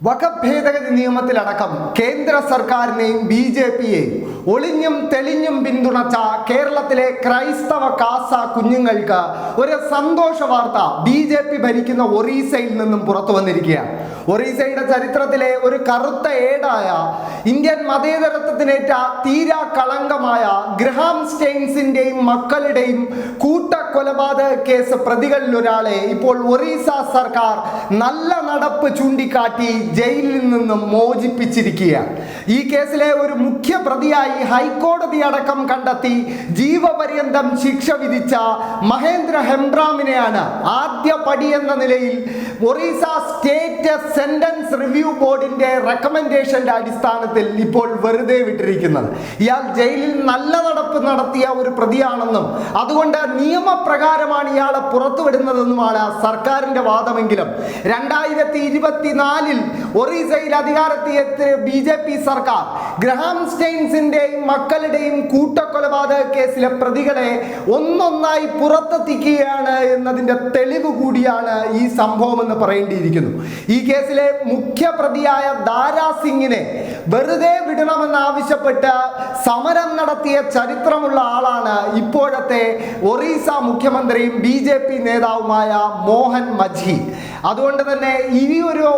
വഖഫ് ഭേദഗതി നിയമത്തിലടക്കം കേന്ദ്ര സർക്കാരിനെയും ബി ജെ പിയെയും ഒളിഞ്ഞും തെളിഞ്ഞും പിന്തുണച്ച കേരളത്തിലെ ക്രൈസ്തവ കാസ കുഞ്ഞുങ്ങൾക്ക് ഒരു സന്തോഷ വാർത്ത ബി ജെ പി ഭരിക്കുന്ന ഒറീസയിൽ നിന്നും പുറത്തു വന്നിരിക്കുകയാണ്. ഒറീസയുടെ ചരിത്രത്തിലെ ഒരു കറുത്ത ഏടായ ഇന്ത്യൻ മതേതരത്വത്തിനേറ്റ തീരാ കളങ്കമായ ഗ്രഹാം സ്റ്റെയിൻസിന്റെയും മക്കളുടെയും കൂട്ട കൊലപാതക കേസ് പ്രതികളിൽ ഒരാളെ ഇപ്പോൾ ഒറീസ സർക്കാർ നല്ല നടപ്പ് ചൂണ്ടിക്കാട്ടി ജയിലിൽ നിന്നും മോചിപ്പിച്ചിരിക്കുകയാണ്. ഈ കേസിലെ ഒരു മുഖ്യ പ്രതിയായി ഹൈക്കോടതി അടക്കം കണ്ടെത്തി ജീവപര്യന്തം ശിക്ഷ വിധിച്ച മഹേന്ദ്ര ഹെംബ്രാമിനെയാണ് ആദ്യ പടി എന്ന നിലയിൽ ഒറീസ സ്റ്റേറ്റ് സെന്റൻസ് റിവ്യൂ ബോർഡിന്റെ റെക്കമെൻഡേഷന്റെ അടിസ്ഥാനത്തിൽ ഇപ്പോൾ വെറുതെ വിട്ടിരിക്കുന്നത്. ഇയാൾ ജയിലിൽ നല്ല നടപ്പ് നടത്തിയ ഒരു പ്രതിയാണെന്നും അതുകൊണ്ട് നിയമപ്രകാരമാണ് ഇയാളെ പുറത്തുവിടുന്നതെന്നുമാണ് സർക്കാരിന്റെ വാദമെങ്കിലും. രണ്ടായിരത്തി ഇരുപത്തിനാലിൽ ഒറീസയിൽ അധികാരത്തിൽ ബി ജെ പി സർക്കാർ ഗ്രഹാം സ്റ്റെയിൻസിന്റെയും മക്കളുടെയും കൂട്ടക്കൊലപാതക കേസിലെ പ്രതികളെ ഒന്നൊന്നായി പുറത്തെത്തിക്കുകയാണ് എന്നതിന്റെ തെളിവ് കൂടിയാണ് ഈ സംഭവം എന്ന് പറയേണ്ടിയിരിക്കുന്നു. ഈ കേസിലെ മുഖ്യ പ്രതിയായ ദാരാ സിംഗിനെ വെറുതെ വിടണമെന്നാവശ്യപ്പെട്ട് സമരം നടത്തിയ ചരിത്രമുള്ള ആളാണ് ഇപ്പോഴത്തെ ഒറീസ മുഖ്യമന്ത്രിയും ബി നേതാവുമായ മോഹൻ മജ്ഹി. അതുകൊണ്ട് തന്നെ ഈ ഒരു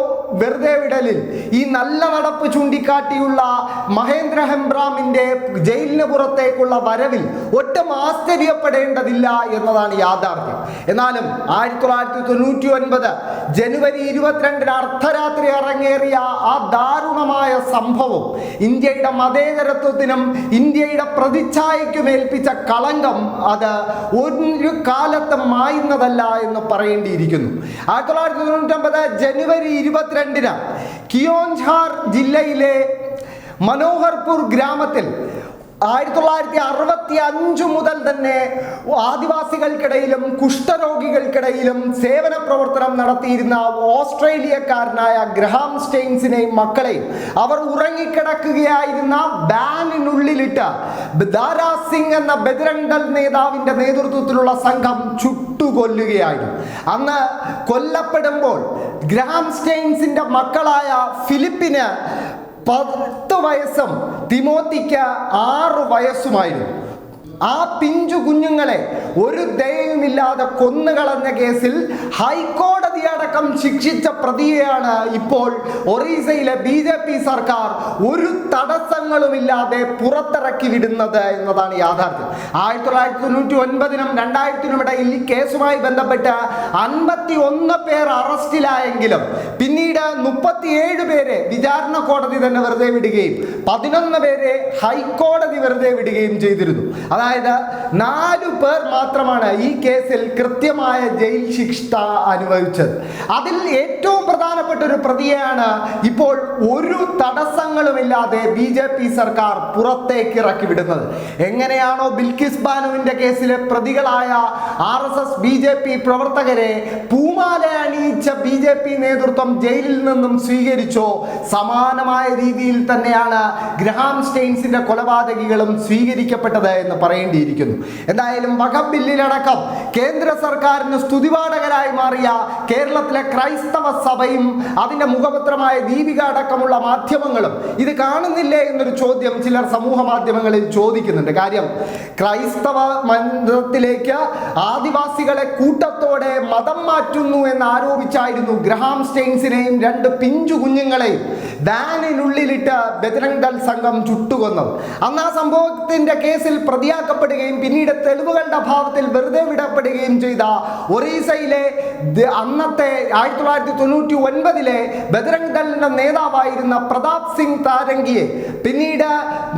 വെറുതെ വിടലിൽ ഈ നല്ല നടപ്പ് ചൂണ്ടിക്കാട്ടിയുള്ള മഹേന്ദ്ര ഹെംബ്രാമിന്റെ ജയിലിന് പുറത്തേക്കുള്ള വരവിൽ ഒട്ടും ആശ്ചര്യപ്പെടേണ്ടതില്ല എന്നതാണ് യാഥാർത്ഥ്യം. എന്നാലും ആയിരത്തി തൊള്ളായിരത്തി തൊണ്ണൂറ്റി ഒൻപത് ജനുവരി ഇരുപത്തിരണ്ടിന് അർദ്ധരാത്രി ഇറങ്ങേറിയ ആ ദാരുണമായ സംഭവം ഇന്ത്യയുടെ മതേതരത്വത്തിനും ഇന്ത്യയുടെ പ്രതിച്ഛായയ്ക്കും ഏൽപ്പിച്ച കളങ്കം അത് ഒരു കാലത്ത് മായുന്നതല്ല എന്ന് പറയേണ്ടിയിരിക്കുന്നു. ആയിരത്തി തൊള്ളായിരത്തി തൊണ്ണൂറ്റൊമ്പത് ജനുവരി ഇരുപത്തിരണ്ടിന് കിയോൻഝാർ ജില്ലയിലെ മനോഹർപൂർ ഗ്രാമത്തിൽ ആയിരത്തി തൊള്ളായിരത്തി അറുപത്തി അഞ്ചു മുതൽ തന്നെ ആദിവാസികൾക്കിടയിലും കുഷ്ഠരോഗികൾക്കിടയിലും സേവന പ്രവർത്തനം നടത്തിയിരുന്ന ഓസ്ട്രേലിയക്കാരനായ ഗ്രഹാം സ്റ്റെയിൻസിനെയും മക്കളെയും അവർ ഉറങ്ങിക്കിടക്കുകയായിരുന്ന ബാനിനുള്ളിലിട്ട് ദാരാ സിംഗ് എന്ന ബജരംഗ് നേതാവിന്റെ നേതൃത്വത്തിലുള്ള സംഘം ചുട്ടുകൊല്ലുകയായിരുന്നു. അന്ന് കൊല്ലപ്പെടുമ്പോൾ ഗ്രഹാം സ്റ്റെയിൻസിന്റെ മക്കളായ ഫിലിപ്പിന് പത്ത് വയസ്സും തിമോത്തിക്ക് ആറ് വയസ്സുമായിരുന്നു. ആ പിഞ്ചു കുഞ്ഞുങ്ങളെ ഒരു ദയവുമില്ലാതെ കൊന്നുകളഞ്ഞ കേസിൽ ഹൈക്കോടതി അടക്കം ശിക്ഷിച്ച പ്രതിയെയാണ് ഇപ്പോൾ ഒറീസയിലെ ബി ജെ പി സർക്കാർ ഒരു തടസ്സങ്ങളുമില്ലാതെ പുറത്തിറക്കി വിടുന്നത് എന്നതാണ് യാഥാർത്ഥ്യം. ആയിരത്തി തൊള്ളായിരത്തി തൊണ്ണൂറ്റി ഒൻപതിനും രണ്ടായിരത്തിനും ഇടയിൽ ഈ കേസുമായി ബന്ധപ്പെട്ട് അൻപത്തി ഒന്ന് പേർ അറസ്റ്റിലായെങ്കിലും പിന്നീട് മുപ്പത്തിയേഴ് പേരെ വിചാരണ കോടതി തന്നെ വെറുതെ വിടുകയും പതിനൊന്ന് പേരെ ഹൈക്കോടതി വെറുതെ വിടുകയും ചെയ്തിരുന്നു. അതായത് നാലു പേർ മാത്രമാണ് ഈ കേസിൽ കൃത്യമായ ജയിൽ ശിക്ഷ അനുഭവിച്ചത്. അതിൽ ഏറ്റവും പ്രധാനപ്പെട്ട ഒരു പ്രതിയാണ്. ഇപ്പോൾ ഒരു തടസ്സങ്ങളുമില്ലാതെ ബി ജെ പി സർക്കാർ പുറത്തേക്ക് ഇറക്കി വിടുന്നത് എങ്ങനെയാണോ ബിൽക്കിസ് ബാനുവിന്റെ കേസിലെ പ്രതികളായ R S S B J P പ്രവർത്തകരെ പൂമാല അണിയിച്ച ബി ജെ പി നേതൃത്വം ജയിലിൽ നിന്നും സ്വീകരിച്ചോ? സമാനമായ രീതിയിൽ തന്നെയാണ് ഗ്രഹാം സ്റ്റെയിൻസിന്റെ കൊലപാതകികളും സ്വീകരിക്കപ്പെട്ടത് എന്ന് പറയേണ്ടിയിരിക്കുന്നു. എന്തായാലും വകബില്ലിലടക്കം ബില്ലിലടക്കം കേന്ദ്ര സർക്കാരിന് സ്തുതിപാഠകരായി മാറിയ കേരളത്തിലെ ക്രൈസ്തവ സഭയും അതിന്റെ മുഖപത്രമായ ദീപിക അടക്കമുള്ള മാധ്യമങ്ങളും ഇത് കാണുന്നില്ലേ എന്നൊരു ചോദ്യം ചിലർ സമൂഹ മാധ്യമങ്ങളിൽ ചോദിക്കുന്നുണ്ട്. കാര്യം ക്രൈസ്തവ മന്ദിരത്തിലേക്ക് ആദിവാസികളെ കൂട്ടത്തോടെ മതം മാറ്റുന്നു എന്ന് ആരോപിച്ചായിരുന്നു ഗ്രഹാം സ്റ്റെയിൻസിനെയും രണ്ട് പിഞ്ചു കുഞ്ഞുങ്ങളെയും വാനിനുള്ളിലിട്ട് ബജരംഗ് ദൾ സംഘം ചുട്ടുകൊന്നത്. അന്ന് ആ സംഭവത്തിന്റെ കേസിൽ പ്രതിയാക്കപ്പെടുകയും പിന്നീട് തെളിവുകളുടെ അഭാവത്തിൽ വെറുതെ വിടപ്പെടുകയും ചെയ്ത ഒറീസയിലെ അന്നത്തെ ആയിരത്തി തൊള്ളായിരത്തി തൊണ്ണൂറ്റി ഒൻപതിലെ ബജരംഗ് ദളിന്റെ നേതാവായിരുന്ന പ്രതാപ് സിംഗ് താരംഗിയെ പിന്നീട്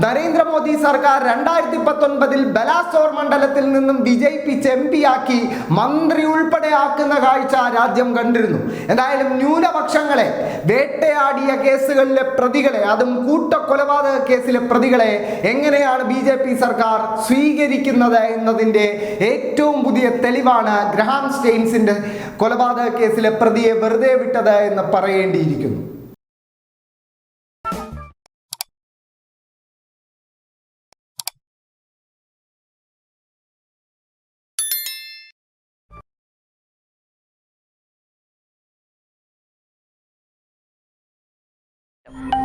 നരേന്ദ്രമോദി സർക്കാർ രണ്ടായിരത്തി പത്തൊൻപതിൽ ബലാസോർ മണ്ഡലത്തിൽ നിന്നും വിജയിപ്പിച്ച് എം പി ആക്കി മന്ത്രി ഉൾപ്പെടെ ആക്കുന്ന കാഴ്ച രാജ്യം കണ്ടിരുന്നു. എന്തായാലും ന്യൂനപക്ഷങ്ങളെ വേട്ടയാടിയ കേസുകളിലെ പ്രതികളെ അതും കൂട്ടക്കൊലപാതക കേസിലെ പ്രതികളെ എങ്ങനെയാണ് ബി ജെ പി സർക്കാർ സ്വീകരിക്കുന്നത് എന്നതിന്റെ ഏറ്റവും പുതിയ തെളിവാണ് ഗ്രഹാം സ്റ്റെയിൻസിന്റെ കൊലപാതക കേസിലെ പ്രതിയെ വെറുതെ വിട്ടത് എന്ന് പറയേണ്ടിയിരിക്കുന്നു. Yep.